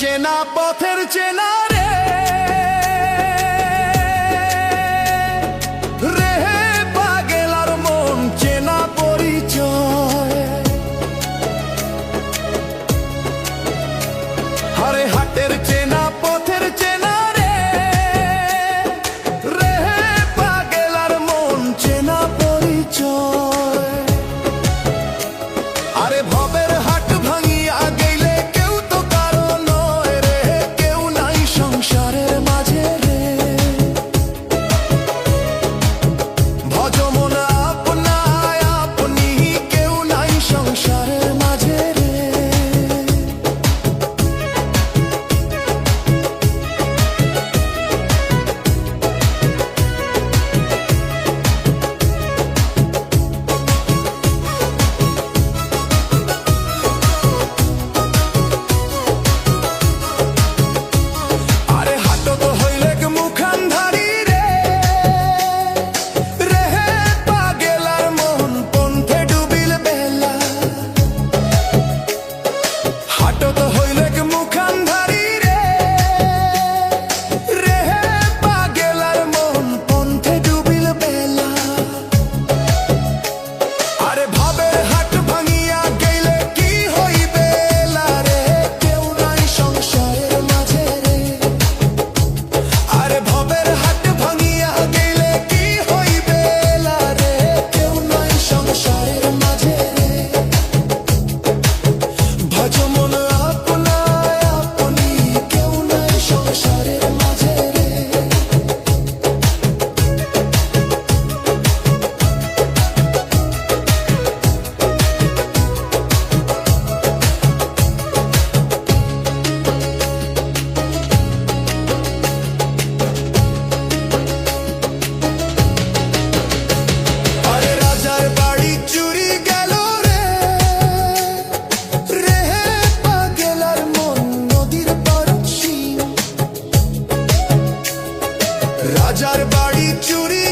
চেনা পথের চেনা রাজার বাড়ি চুরি